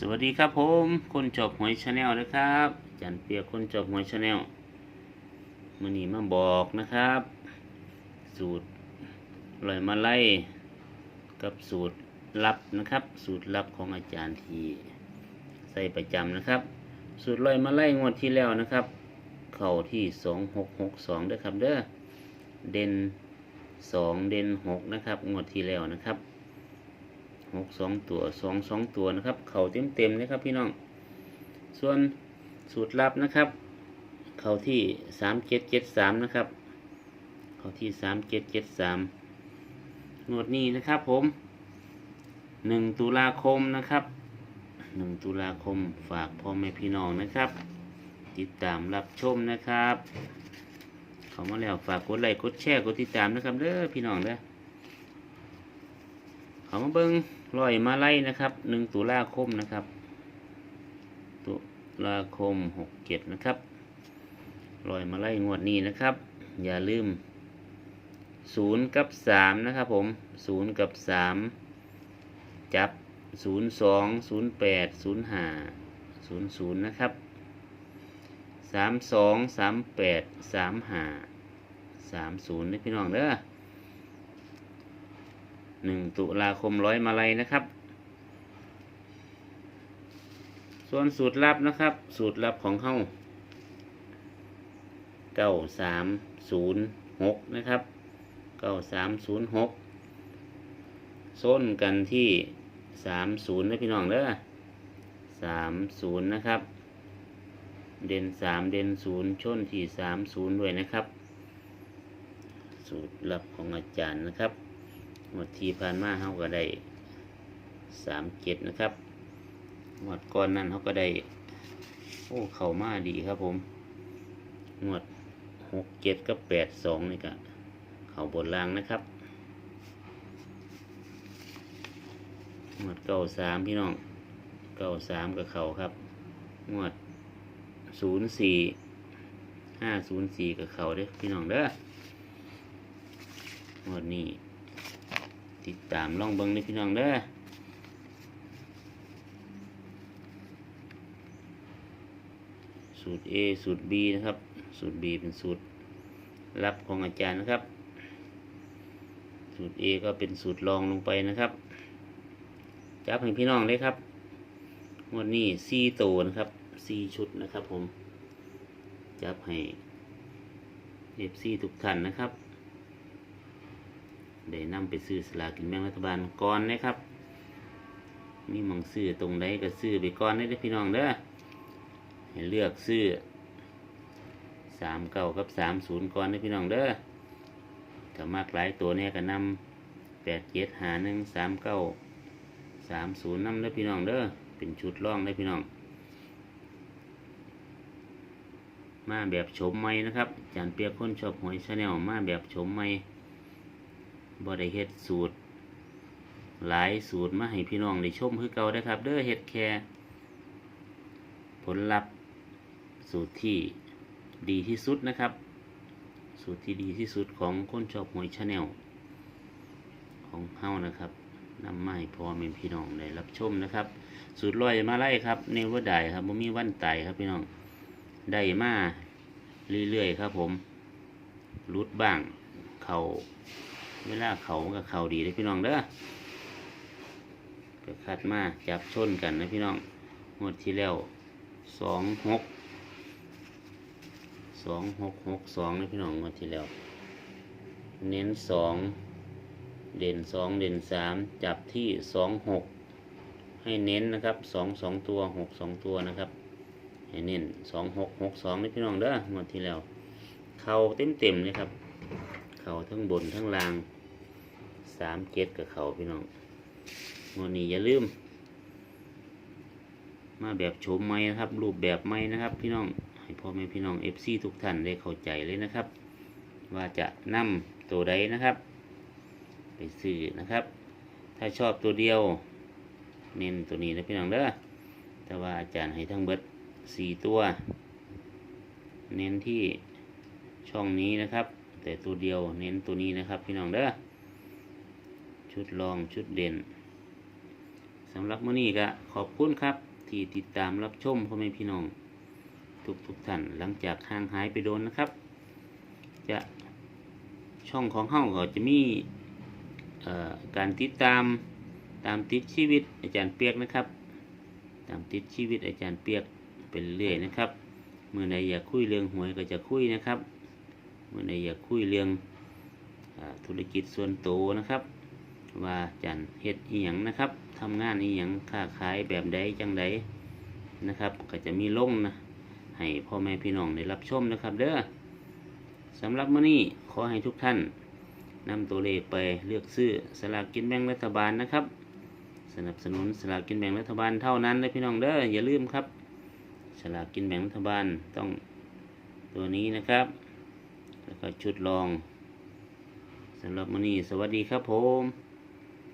สวัสดีครับผมคนจบหวยชาแนลนะครับจันเปียคนจบหวยชาแนลมันนี้มาบอกนะครับ สูตรลอยมาไล่กับสูตรลับนะครับ สูตรลับของอาจารย์ทีใส่ประจำนะครับ สูตรลอยมาไล่งวดที่แล้วนะครับ เข่าที่สองหกหกสองด้วยครับเด้อเด่นสองเด่นหกนะครับงวดที่แล้วนะครับ หกสองตัวสองสองตัวนะครับ เข่าเต็มเต็มๆนะครับพี่น้อง ส่วนสูตรลับนะครับ เข่าที่สามเจ็ดเจ็ดสามนะครับ เข่าที่สามเจ็ดเจ็ดสามงวดนี้นะครับผมหนึ่งตุลาคมนะครับหนึ่งตุลาคมฝากพ่อแม่พี่น้องนะครับ ติดตามรับชมนะครับเขามาแล้วฝากกดไลค์กดแชร์กดติดตามนะครับเด้อพี่น้องเด้อ เขามาเบิ้งลอยมาไล่นะครับหนึ่งตุลาคมนะครับ ตุลาคมหกเจ็ดนะครับลอยมาไล่งวดนี้นะครับ อย่าลืมศูนย์กับสามนะครับผมศูนย์กับสามจับศูนย์สองศูนย์แปดศูนย์ห้าศูนย์ศูนย์นะครับสามสองสามแปดสามห้าสามศูนย์นะพี่น้องเด้อ หนึ่งตุลาคมร้อยมาลัยนะครับ ส่วนสูตรลับนะครับ สูตรลับของเฮาเก้าสามศูนย์หกนะครับเก้าสามศูนย์หกส้นกันที่สามศูนย์นะพี่น้องเด้อสามศูนย์นะครับ เด่นสามเด่นศูนย์ชนที่สามศูนย์ด้วยนะครับ สูตรลับของอาจารย์นะครับ หมดทีผ่านมาเขาก็ได้สามเจ็ดนะครับหมดก่อนนั้นเขาก็ได้ โอ้เข่ามาดีครับผมหมดหกเจ็ดกับแปดสองนี่ก็เข่าบนล่างนะครับหมดเก้าสามพี่น้องเก้าสามกับเข่าครับหมดศูนย์สี่ห้าศูนย์สี่กับเข่าเด้อพี่น้องเด้อหมดนี้ ติดตามล่องเบิงในพี่น้องเด้อสูตร A สูตร B นะครับ สูตร B เป็นสูตรลับของอาจารย์นะครับ สูตร A ก็เป็นสูตรรองลงไปนะครับ จับให้พี่น้องเลยครับงวันนี้ซีโตวนะครับซีชุดนะครับผม จับให้เอฟซีทุกท่านนะครับ ได้นำไปซื้อสลากินแบ่งรัฐบาลก่อนนะครับ มีมองซื้อตรงใดก็ซื้อไปก่อนได้พี่น้องเด้อให้เลือกซื้อสามเก้ากับสามศูนย์ก่อนได้พี่น้องเด้อถ้ามากหลายตัวเนี่ยก็นำแปดเจ็ดหาหนึ่งสามเก้าสามศูนย์นำได้พี่น้องเด้อเป็นชุดร่องได้พี่น้อง มาแบบโฉมใหม่นะครับจานเปียกคนชอบหวยชาแนลมาแบบโฉมใหม่ บ่ได้เฮ็ดสูตร หลายสูตรมาให้พี่น้องได้ชมคือเก่าได้ครับ เด้อเฮ็ดแค่ผลลัพธ์สูตรที่ดีที่สุดนะครับ สูตรที่ดีที่สุดของคนชอบหวยชาแนลของเฮานะครับนำมาให้พ่อแม่พี่น้องได้รับชมนะครับ สูตรลอยมาไล่ครับเนวได้ครับบ่มีวันตายครับพี่น้องได้มาเรื่อยๆครับผมรุดบ้าง เขา เวลาเขามันก็เขาดีเลยพี่น้องเด้อก็คัดมาจับชนกันนะพี่น้องงวดที่แล้วสองหกสองหกหกสองนะพี่น้องงวดที่แล้ว เน้นสองเด่นสองเด่นสามจับที่สองหกให้เน้นนะครับสองสองตัวหกสองตัวนะครับ ให้เน้นสองหกหกสองนี่พี่น้องเด้องวดที่แล้ว เข่าเต็มเต็มเลยครับ เข่าทั้งบนทั้งล่าง สามเกตกับเขาพี่น้องวดนี้อย่าลืม มาแบบโฉมใหม่นะครับ รูปแบบใหม่นะครับ พี่น้องให้พ่อแม่พี่น้องเอฟซีทุกท่านได้เข้าใจเลยนะครับ ว่าจะนำตัวใดนะครับ ไปซื้อนะครับ ถ้าชอบตัวเดียว เน้นตัวนี้นะพี่น้องเด้อแต่ว่าอาจารย์ให้ทั้งเบิดสี่ตัว เน้นที่ช่องนี้นะครับ แต่ตัวเดียวเน้นตัวนี้นะครับ พี่น้องเด้อ ชุดรองชุดเด่นสำหรับมื้อนี้ก็ขอบคุณครับ ที่ติดตามรับชมพ่อแม่พี่น้อง ทุกทุกท่านหลังจากห่างหายไปโดนนะครับ จะช่องของเฮาก็จะมีการติดตามตามติดชีวิตอาจารย์เปียกนะครับ ตามติดชีวิตอาจารย์เปียกเป็นเรื่อยนะครับเมื่อใดอยากคุยเรื่องหวยก็จะคุยนะครับ เมื่อใดอยากคุยเรื่องอธุรกิจส่วนตัวนะครับ ว่าจารย์เฮ็ดอีหยังนะครับทำงานอีหยังค้าขายแบบใดจังใดนะครับ ก็จะมีลงนะให้พ่อแม่พี่น้องได้รับชมนะครับ เด้อสำหรับมื้อนี้ขอให้ทุกท่านนำตัวเลขไปเลือกซื้อสลากกินแบ่งรัฐบาลนะครับ สนับสนุนสลากกินแบ่งรัฐบาลเท่านั้นเลยพี่น้องเด้ออย่าลืมครับ สลากกินแบ่งรัฐบาลต้องตัวนี้นะครับ แล้วก็ชุดรองสำหรับมื้อนี้สวัสดีครับผม